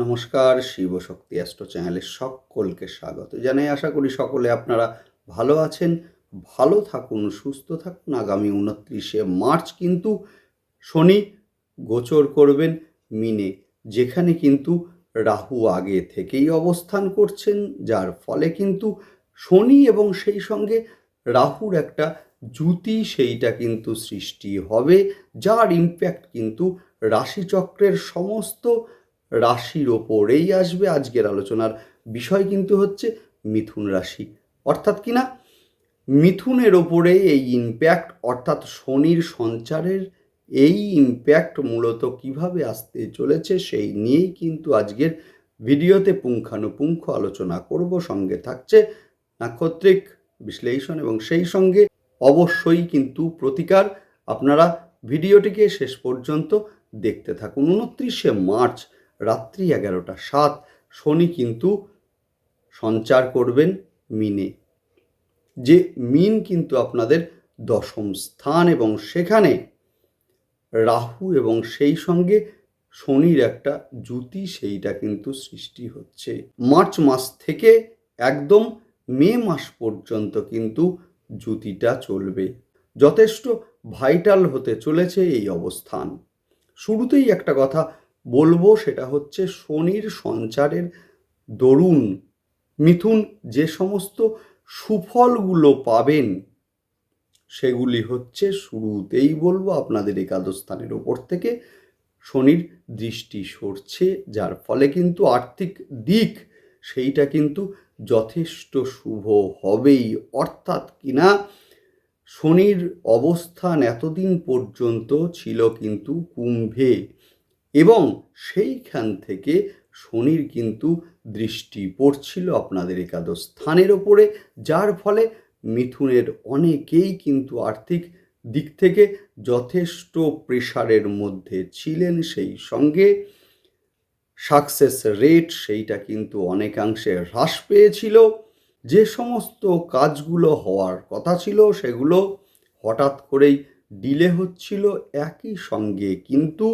নমস্কার শিবশক্তি অ্যাস্ট্রো চ্যানেলে সকলকে স্বাগত জানাই। আশা করি সকলে আপনারা ভালো আছেন, ভালো থাকুন, সুস্থ থাকুন। আগামী উনত্রিশে মার্চ কিন্তু শনি গোচর করবেন মিনে, যেখানে কিন্তু রাহু আগে থেকেই অবস্থান করছেন, যার ফলে কিন্তু শনি এবং সেই সঙ্গে রাহুর একটা জুতি সেইটা কিন্তু সৃষ্টি হবে, যার ইম্প্যাক্ট কিন্তু রাশিচক্রের সমস্ত রাশির ওপরেই আসবে আজকের আলোচনার বিষয় কিন্তু হচ্ছে মিথুন রাশি। অর্থাৎ কি না? মিথুনের ওপরে এই ইম্প্যাক্ট অর্থাৎ শনির সঞ্চারের এই ইম্প্যাক্ট মূলত কীভাবে আসতে চলেছে সেই নিয়েই কিন্তু আজকের ভিডিওতে পুঙ্খানুপুঙ্খ আলোচনা করব। সঙ্গে থাকছে নাক্ষত্রিক বিশ্লেষণ এবং সেই সঙ্গে অবশ্যই কিন্তু প্রতিকার। আপনারা ভিডিওটিকে শেষ পর্যন্ত দেখতে থাকুন। উনত্রিশে মার্চ রাত্রি এগারোটা সাত, শনি কিন্তু সঞ্চার করবেন মিনে। যে মিন কিন্তু আপনাদের দশম স্থান এবং সেখানে রাহু এবং সেই সঙ্গে শনির একটা জুতি সেইটা কিন্তু সৃষ্টি হচ্ছে। মার্চ মাস থেকে একদম মে মাস পর্যন্ত কিন্তু জুতিটা চলবে। যথেষ্ট ভাইটাল হতে চলেছে এই অবস্থান। শুরুতেই একটা কথা বলব সেটা হচ্ছে শনির সঞ্চারের দরুন, মিথুন যে সমস্ত সুফলগুলো পাবেন, সেগুলি হচ্ছে শুরুতেই বলব আপনাদের একাদশ স্থানের ওপর থেকে শনির দৃষ্টি সরছে, যার ফলে কিন্তু আর্থিক দিক সেইটা কিন্তু যথেষ্ট শুভ হবেই। অর্থাৎ কিনা শনির অবস্থান এতদিন পর্যন্ত ছিল কিন্তু কুম্ভে। এবং সেইখান থেকে শনির কিন্তু দৃষ্টি পড়ছিল আপনাদের একাদশ স্থানের ওপরে, যার ফলে মিথুনের অনেকেই কিন্তু আর্থিক দিক থেকে যথেষ্ট প্রেশারের মধ্যে ছিলেন সেই সঙ্গে। সাকসেস রেট সেইটা কিন্তু অনেকাংশে হ্রাস পেয়েছিল। যে সমস্ত কাজগুলো হওয়ার কথা ছিল সেগুলো হঠাৎ করেই ডিলে হচ্ছিল। একই সঙ্গে কিন্তু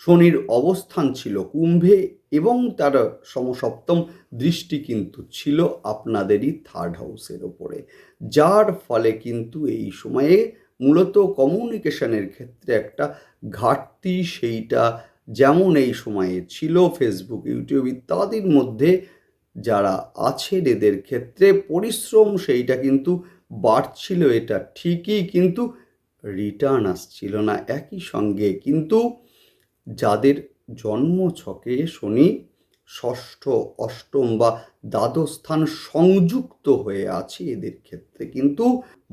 শনির অবস্থান ছিল কুম্ভে এবং তার সমসপ্তম দৃষ্টি কিন্তু ছিল আপনাদেরই থার্ড হাউসের ওপরে। যার ফলে কিন্তু এই সময়ে মূলত কমিউনিকেশনের ক্ষেত্রে একটা ঘাটতি সেইটা যেমন এই সময়ে ছিল ফেসবুক ইউটিউব ইত্যাদির মধ্যে যারা আছেন এদের ক্ষেত্রে পরিশ্রম সেইটা কিন্তু বাড়ছিল এটা ঠিকই কিন্তু রিটার্ন আসছিল না। একই সঙ্গে কিন্তু যাদের জন্ম ছকে শনি ষষ্ঠ, অষ্টম বা দ্বাদশ স্থান সংযুক্ত হয়ে আছে এদের ক্ষেত্রে। কিন্তু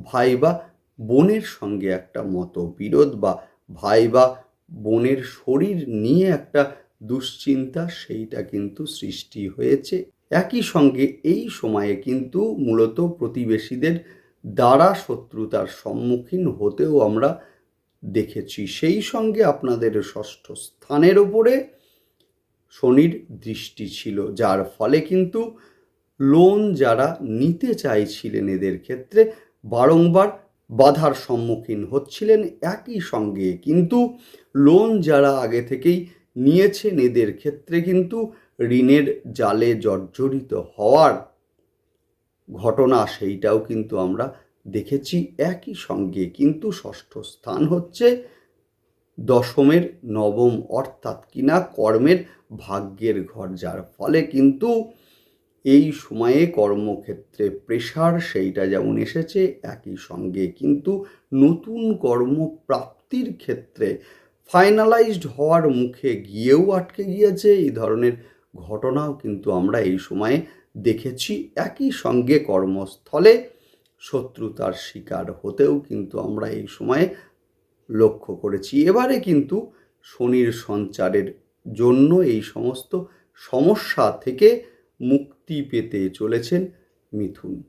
ভাই বা বোনের সঙ্গে একটা মতবিরোধ বা ভাই বা বোনের শরীর নিয়ে একটা দুশ্চিন্তা, সেইটা কিন্তু সৃষ্টি হয়েছে। একই সঙ্গে এই সময়ে কিন্তু মূলত প্রতিবেশীদের দ্বারা শত্রুতার সম্মুখীন হতেও আমরা দেখেছি। সেই সঙ্গে আপনাদের ষষ্ঠ স্থানের ওপরে শনির দৃষ্টি ছিল, যার ফলে কিন্তু লোন যারা নিতে চাইছিলেন এদের ক্ষেত্রে বারংবার বাধার সম্মুখীন হচ্ছিলেন একই সঙ্গে। কিন্তু লোন যারা আগে থেকেই নিয়েছেন এদের ক্ষেত্রে কিন্তু ঋণের জালে জর্জরিত হওয়ার ঘটনা সেইটাও কিন্তু আমরা দেখেছি একই সঙ্গে, কিন্তু ষষ্ঠ স্থান হচ্ছে দশমের নবম, অর্থাৎ কিনা কর্মের ভাগ্যের ঘর, যার ফলে কিন্তু এই সময়ে কর্মক্ষেত্রে প্রেশার সেইটা যেমন এসেছে, একই সঙ্গে কিন্তু নতুন কর্মপ্রাপ্তির ক্ষেত্রে ফাইনালাইজড হওয়ার মুখে গিয়েও আটকে গিয়েছে। এই ধরনের ঘটনাও কিন্তু আমরা এই সময়ে দেখেছি। একই সঙ্গে কর্মস্থলে শত্রুতার শিকার হতেও কিন্তু আমরা এই সময়ে লক্ষ্য করেছি। এবারে কিন্তু শনির সঞ্চারের জন্য এই সমস্ত সমস্যা থেকে মুক্তি পেতে চলেছেন মিথুন।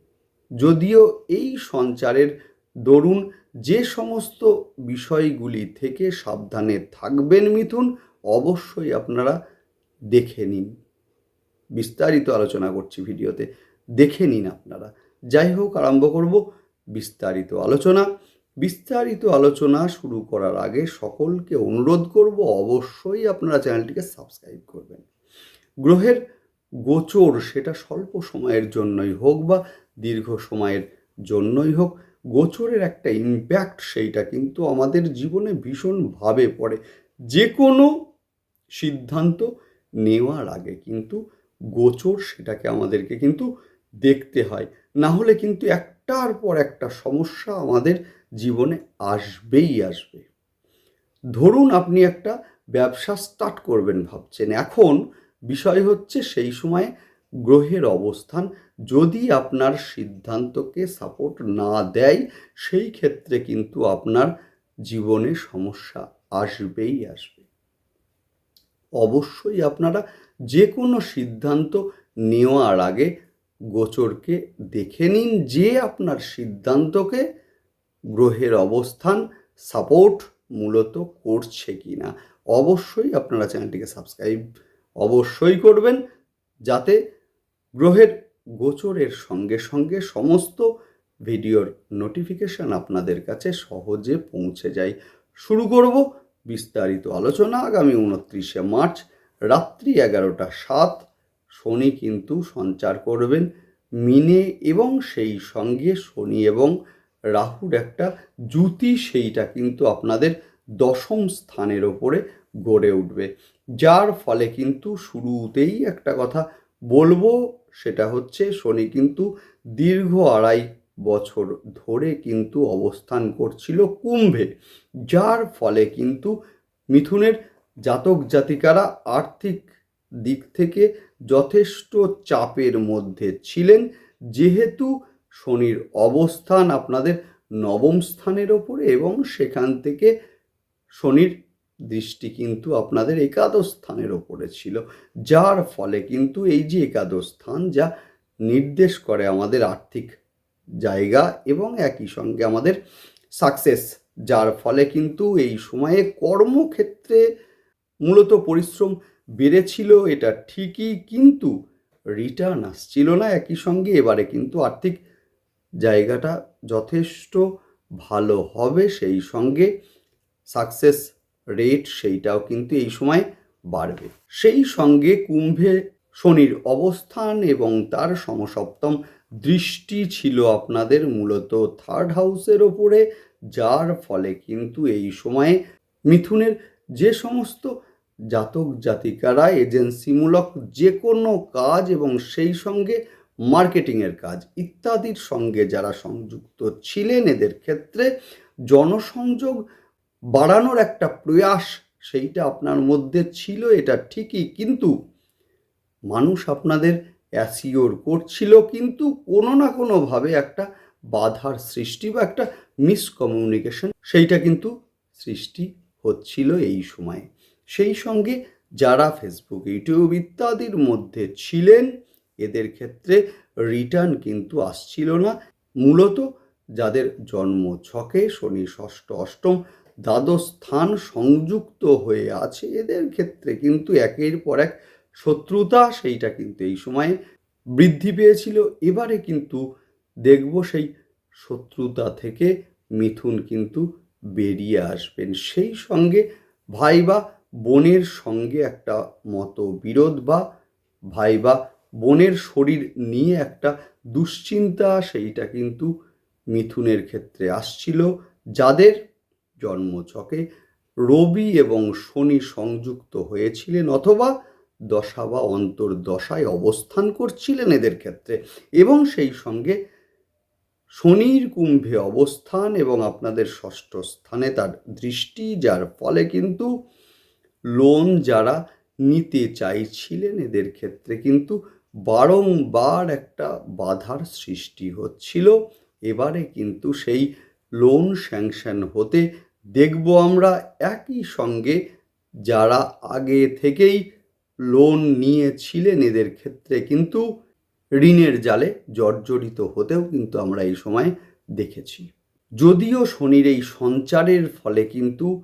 যদিও এই সঞ্চারের দরুন যে সমস্ত বিষয়গুলি থেকে সাবধানে থাকবেন মিথুন, অবশ্যই আপনারা দেখে নিন। বিস্তারিত আলোচনা করছি ভিডিওতে। দেখে নিন আপনারা। যাই হোক, আরম্ভ করব বিস্তারিত আলোচনা। বিস্তারিত আলোচনা শুরু করার আগে সকলকে অনুরোধ করব অবশ্যই আপনারা চ্যানেলটিকে সাবস্ক্রাইব করবেন। গ্রহের গোচর সেটা স্বল্প সময়ের জন্যই হোক বা দীর্ঘ সময়ের জন্যই হোক, গোচরের একটা ইম্প্যাক্ট সেইটা কিন্তু আমাদের জীবনে ভীষণভাবে পড়ে। যে কোনো সিদ্ধান্ত নেওয়ার আগে কিন্তু গোচর সেটাকে আমাদেরকে কিন্তু দেখতে হয়। না হলে কিন্তু একটার পর একটা সমস্যা আমাদের জীবনে আসবেই আসবে। ধরুন আপনি একটা ব্যবসা স্টার্ট করবেন ভাবছেন। এখন বিষয় হচ্ছে সেই সময় গ্রহের অবস্থান যদি আপনার সিদ্ধান্তকে সাপোর্ট না দেয়, সেই ক্ষেত্রে কিন্তু আপনার জীবনে সমস্যা আসবেই আসবে। অবশ্যই আপনারা যে কোনো সিদ্ধান্ত নেওয়ার আগে গোচরকে দেখে নিন যে আপনার সিদ্ধান্তকে গ্রহের অবস্থান সাপোর্ট মূলত করছে কি না অবশ্যই আপনারা চ্যানেলটিকে সাবস্ক্রাইব অবশ্যই করবেন যাতে গ্রহের গোচরের সঙ্গে সঙ্গে সমস্ত ভিডিওর নোটিফিকেশন আপনাদের কাছে সহজে পৌঁছে যায়। শুরু করব বিস্তারিত আলোচনা আগামী উনত্রিশে মার্চ, রাত্রি এগারোটা সাত। শনি কিন্তু সঞ্চার করবেন মিনে এবং সেই সঙ্গে শনি এবং রাহুর একটা জুতি সেইটা কিন্তু আপনাদের দশম স্থানের ওপরে গড়ে উঠবে। যার ফলে কিন্তু শুরুতেই একটা কথা বলব, সেটা হচ্ছে শনি কিন্তু দীর্ঘ আড়াই বছর ধরে কিন্তু অবস্থান করছিল কুম্ভে, যার ফলে কিন্তু মিথুনের জাতক জাতিকারা আর্থিক দিক থেকে যথেষ্ট চাপের মধ্যে ছিলেন। যেহেতু শনির অবস্থান আপনাদের নবম স্থানের ওপরে এবং সেখান থেকে শনির দৃষ্টি কিন্তু আপনাদের একাদশ স্থানের ওপরে ছিল। যার ফলে কিন্তু এই যে একাদশ স্থান, যা নির্দেশ করে আমাদের আর্থিক জায়গা এবং একই সঙ্গে আমাদের সাকসেস যার ফলে কিন্তু এই সময়ে কর্মক্ষেত্রে মূলত পরিশ্রম বেড়েছিল এটা ঠিকই, কিন্তু রিটার্ন আসছিল না একই সঙ্গে। এবারে কিন্তু আর্থিক জায়গাটা যথেষ্ট ভালো হবে সেই সঙ্গে সাকসেস রেট সেইটাও কিন্তু এই সময় বাড়বে। সেই সঙ্গে কুম্ভে শনির অবস্থান এবং তার সমসপ্তম দৃষ্টি ছিল আপনাদের মূলত থার্ড হাউসের ওপরে, যার ফলে কিন্তু এই সময়ে মিথুনের যে সমস্ত জাতক জাতিকারা, এজেন্সিমূলক যে কোনো কাজ এবং সেই সঙ্গে মার্কেটিংয়ের কাজ ইত্যাদির সঙ্গে যারা সংযুক্ত ছিলেন, এদের ক্ষেত্রে জনসংযোগ বাড়ানোর একটা প্রয়াস সেইটা আপনার মধ্যে ছিল, এটা ঠিকই। কিন্তু মানুষ আপনাদের অ্যাসিওর করছিল, কিন্তু কোনো না কোনোভাবে একটা বাধার সৃষ্টি বা একটা মিসকমিউনিকেশন সেইটা কিন্তু সৃষ্টি হচ্ছিল এই সময়ে। সেই সঙ্গে যারা ফেসবুক ইউটিউব ইত্যাদির মধ্যে ছিলেন, এদের ক্ষেত্রে রিটার্ন কিন্তু আসছিল না। মূলত যাদের জন্ম ছকে শনি ষষ্ঠ অষ্টম দ্বাদশ স্থান সংযুক্ত হয়ে আছে, এদের ক্ষেত্রে কিন্তু একের পর এক শত্রুতা সেইটা কিন্তু এই সময়ে বৃদ্ধি পেয়েছিল। এবারে কিন্তু দেখব সেই শত্রুতা থেকে মিথুন কিন্তু বেরিয়ে আসবেন। সেই সঙ্গে ভাই বা বোনের সঙ্গে একটা মত বিরোধ বা ভাই বা বোনের শরীর নিয়ে একটা দুশ্চিন্তা, সেইটা কিন্তু মিথুনের ক্ষেত্রে আসছিল, যাদের জন্মছকে রবি এবং শনি সংযুক্ত হয়েছিলেন অথবা দশা বা অন্তর্দশায় অবস্থান করছিলেন এদের ক্ষেত্রে। এবং সেই সঙ্গে শনির কুম্ভে অবস্থান এবং আপনাদের ষষ্ঠ স্থানে তার দৃষ্টি, যার ফলে কিন্তু লোন যারা নিতে চাইছিলেন এদের ক্ষেত্রে কিন্তু বারংবার একটা বাধার সৃষ্টি হচ্ছিল। এবারে কিন্তু সেই লোন স্যাংশন হতে দেখব আমরা একই সঙ্গে যারা আগে থেকেই লোন নিয়েছিলেন এদের ক্ষেত্রে কিন্তু ঋণের জালে জর্জরিত হতেও কিন্তু আমরা এই সময় দেখেছি। যদিও শনির এই সঞ্চারের ফলে কিন্তু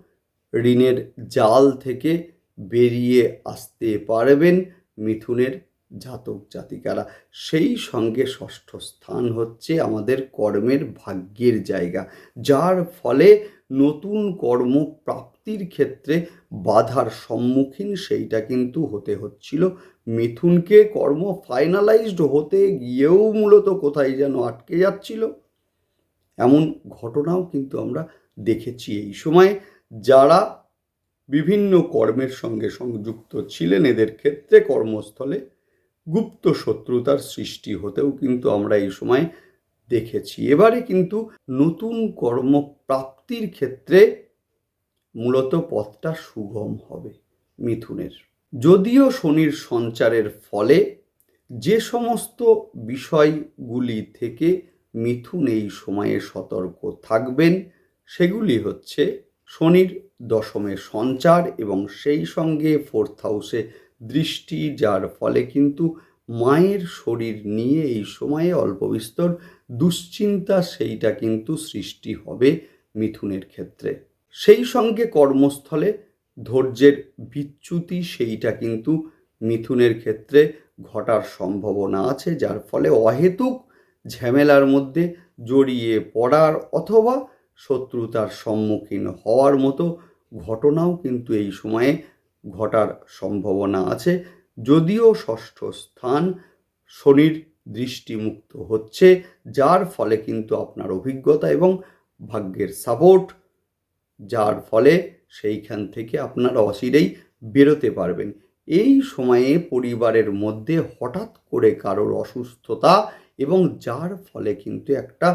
ঋণের জাল থেকে বেরিয়ে আসতে পারবেন মিথুনের জাতক জাতিকারা। সেই সঙ্গে ষষ্ঠ স্থান হচ্ছে আমাদের কর্মের ভাগ্যের জায়গা, যার ফলে নতুন কর্ম প্রাপ্তির ক্ষেত্রে বাধার সম্মুখীন সেইটা কিন্তু হতে হচ্ছিল। মিথুনকে কর্ম ফাইনালাইজড হতে গিয়েও মূলত কোথায় যেন আটকে যাচ্ছিল। এমন ঘটনাও কিন্তু আমরা দেখেছি এই সময়ে। যারা বিভিন্ন কর্মের সঙ্গে সংযুক্ত ছিলেন, এদের ক্ষেত্রে কর্মস্থলে গুপ্ত শত্রুতার সৃষ্টি হতেও কিন্তু আমরা এই সময় দেখেছি। এবারে কিন্তু নতুন কর্মপ্রাপ্তির ক্ষেত্রে মূলত পথটা সুগম হবে মিথুনের। যদিও শনির সঞ্চারের ফলে যে সমস্ত বিষয়গুলি থেকে মিথুন এই সময়ে সতর্ক থাকবেন, সেগুলি হচ্ছে শনির দশমে সঞ্চার এবং সেই সঙ্গে ফোর্থ হাউসে দৃষ্টি, যার ফলে কিন্তু মায়ের শরীর নিয়ে এই সময়ে অল্প বিস্তর দুশ্চিন্তা সেইটা কিন্তু সৃষ্টি হবে মিথুনের ক্ষেত্রে। সেই সঙ্গে কর্মস্থলে ধৈর্যের বিচ্যুতি সেইটা কিন্তু মিথুনের ক্ষেত্রে ঘটার সম্ভাবনা আছে, যার ফলে অহেতুক ঝামেলার মধ্যে জড়িয়ে পড়ার অথবা শত্রুতার সম্মুখীন হওয়ার মতো ঘটনাও কিন্তু এই সময়ে ঘটার সম্ভাবনা আছে। যদিও ষষ্ঠ স্থান শনির দৃষ্টিমুক্ত হচ্ছে, যার ফলে কিন্তু আপনার অভিজ্ঞতা এবং ভাগ্যের সাপোর্ট যার ফলে সেইখান থেকে আপনারা অচিরেই বেরোতে পারবেন। এই সময়ে পরিবারের মধ্যে হঠাৎ করে কারোর অসুস্থতা এবং যার ফলে কিন্তু একটা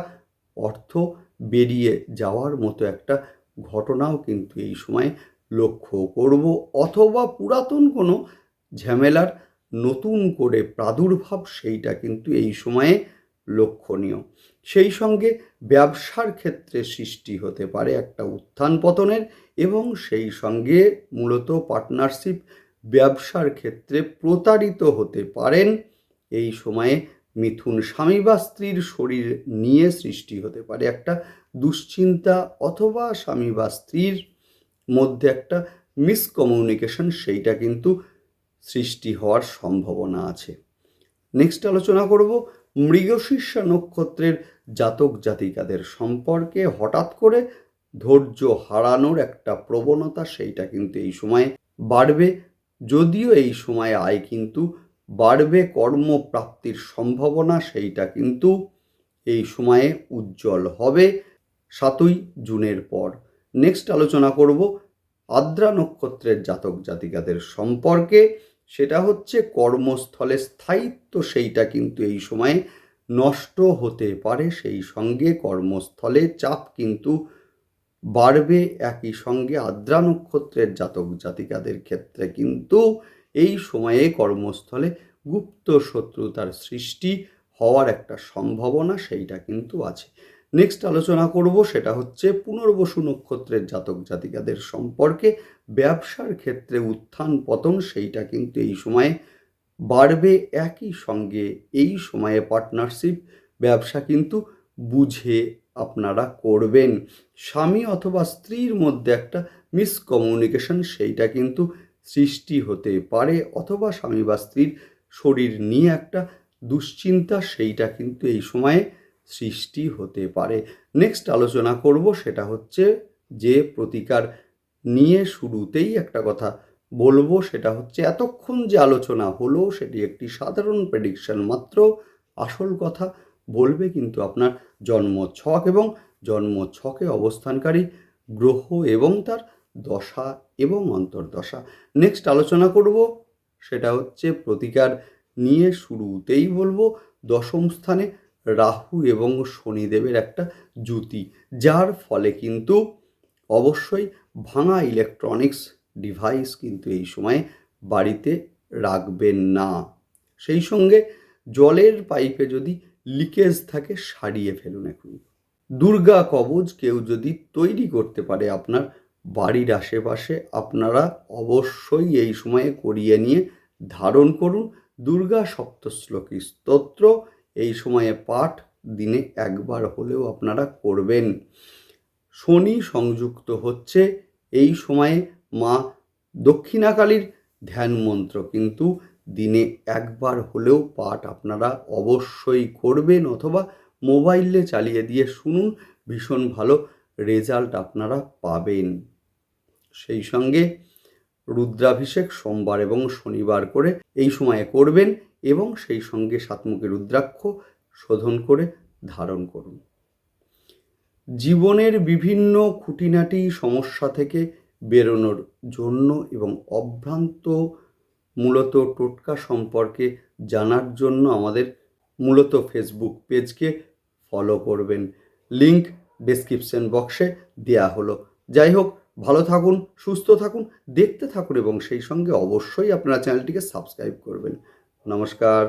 অর্থ বেরিয়ে যাওয়ার মতো একটা ঘটনাও কিন্তু এই সময় লক্ষ্য করব। অথবা পুরাতন কোনো ঝামেলার নতুন করে প্রাদুর্ভাব সেইটা কিন্তু এই সময়ে লক্ষণীয়। সেই সঙ্গে ব্যবসার ক্ষেত্রে সৃষ্টি হতে পারে একটা উত্থান পতনের এবং সেই সঙ্গে মূলত পার্টনারশিপ ব্যবসার ক্ষেত্রে প্রতারিত হতে পারেন এই সময়ে মিথুন স্বামী বা স্ত্রীর শরীর নিয়ে সৃষ্টি হতে পারে। একটা দুশ্চিন্তা অথবা স্বামী বা স্ত্রীর মধ্যে একটা মিসকমিউনিকেশন সেইটা কিন্তু সৃষ্টি হওয়ার সম্ভাবনা আছে। নেক্সট আলোচনা করব মৃগশীর্ষা নক্ষত্রের জাতক জাতিকাদের সম্পর্কে। হঠাৎ করে ধৈর্য হারানোর একটা প্রবণতা, সেইটা কিন্তু এই সময়ে বাড়বে। যদিও এই সময়ে আয় কিন্তু বাড়বে কর্মপ্রাপ্তির সম্ভাবনা, সেইটা কিন্তু এই সময়ে উজ্জ্বল হবে সাতই জুনের পর। নেক্সট আলোচনা করব আদ্রা নক্ষত্রের জাতক জাতিকাদের সম্পর্কে। সেটা হচ্ছে কর্মস্থলে স্থায়িত্ব, সেইটা কিন্তু এই সময়ে নষ্ট হতে পারে। সেই সঙ্গে কর্মস্থলে চাপ কিন্তু বাড়বে। একই সঙ্গে আদ্রা নক্ষত্রের জাতক জাতিকাদের ক্ষেত্রে কিন্তু এই সময়ে কর্মস্থলে গুপ্ত শত্রুতার সৃষ্টি হওয়ার একটা সম্ভাবনা সেইটা কিন্তু আছে। নেক্সট আলোচনা করব সেটা হচ্ছে পুনর্বসু নক্ষত্রের জাতক জাতিকাদের সম্পর্কে। ব্যবসার ক্ষেত্রে উত্থান পতন সেইটা কিন্তু এই সময়ে বাড়বে একই সঙ্গে। এই সময়ে পার্টনারশিপ ব্যবসা কিন্তু বুঝে আপনারা করবেন। স্বামী অথবা স্ত্রীর মধ্যে একটা মিসকমিউনিকেশন সেইটা কিন্তু সৃষ্টি হতে পারে অথবা স্বামী বা স্ত্রীর শরীর নিয়ে একটা দুশ্চিন্তা সেইটা কিন্তু এই সময়ে সৃষ্টি হতে পারে। নেক্সট আলোচনা করব সেটা হচ্ছে যে প্রতিকার নিয়ে শুরুতেই একটা কথা বলব, সেটা হচ্ছে এতক্ষণ যে আলোচনা হলো সেটি একটি সাধারণ প্রেডিকশন মাত্র। আসল কথা বলবে কিন্তু আপনার জন্ম ছক এবং জন্ম ছকে অবস্থানকারী গ্রহ এবং তার দশা এবং অন্তর্দশা। নেক্সট আলোচনা করব, সেটা হচ্ছে প্রতিকার নিয়ে শুরুতেই বলব, দশম স্থানে রাহু এবং শনিদেবের একটা জুতি যার ফলে কিন্তু অবশ্যই ভাঙা ইলেকট্রনিক্স ডিভাইস কিন্তু এই সময় বাড়িতে রাখবেন না। সেই সঙ্গে জলের পাইপে যদি লিকেজ থাকে, সারিয়ে ফেলুন এখন দুর্গা কবচ কেউ যদি তৈরি করতে পারে আপনার বাড়ির আশেপাশে আপনারা অবশ্যই এই সময়ে করিয়ে নিয়ে ধারণ করুন। দুর্গা সপ্তশ্লোকী স্তোত্র এই সময়ে পাঠ দিনে একবার হলেও আপনারা করবেন। শনি সংযুক্ত হচ্ছে এই সময়ে মা দক্ষিণাকালীর ধ্যান মন্ত্র, কিন্তু দিনে একবার হলেও পাঠ আপনারা অবশ্যই করবেন অথবা মোবাইলে চালিয়ে দিয়ে শুনুন। ভীষণ ভালো রেজাল্ট আপনারা পাবেন। সেই সঙ্গে রুদ্রাভিষেক সোমবার এবং শনিবার করে এই সময়ে করবেন এবং সেই সঙ্গে সাতমুখী রুদ্রাক্ষ শোধন করে ধারণ করুন। জীবনের বিভিন্ন খুঁটিনাটি সমস্যা থেকে বেরোনোর জন্য এবং অভ্রান্ত মূলত টোটকা সম্পর্কে জানার জন্য আমাদের মূলত ফেসবুক পেজকে ফলো করবেন। লিংক ডেসক্রিপশন বক্সে দেয়া হলো। যাই হোক ভালো থাকুন, সুস্থ থাকুন, দেখতে থাকুন এবং সেই সঙ্গে অবশ্যই আপনারা চ্যানেলটিকে সাবস্ক্রাইব করবেন। নমস্কার।